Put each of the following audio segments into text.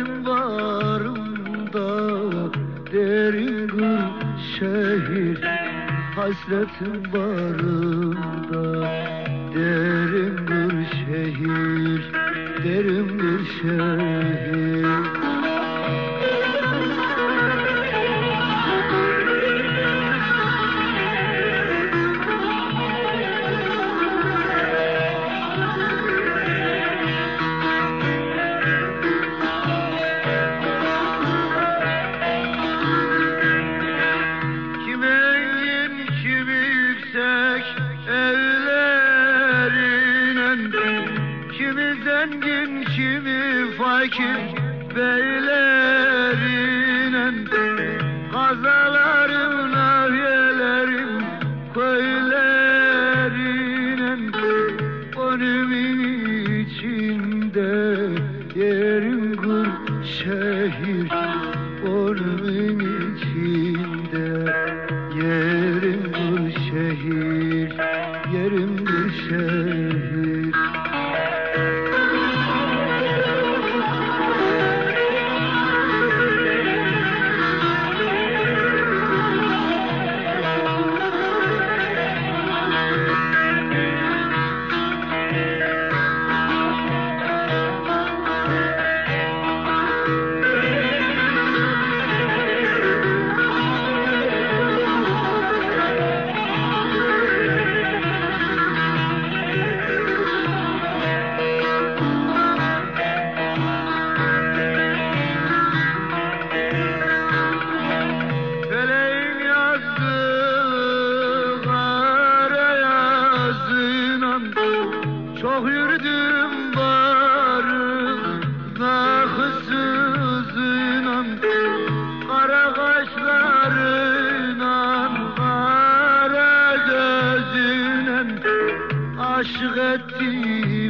Gözüm varımda derindir şehir Hasretim varım zengin kimi fakir beylerine Kazalarım naviyelerim köylerine Önümün içinde yerim kurşe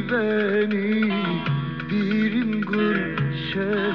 beni bir gün şey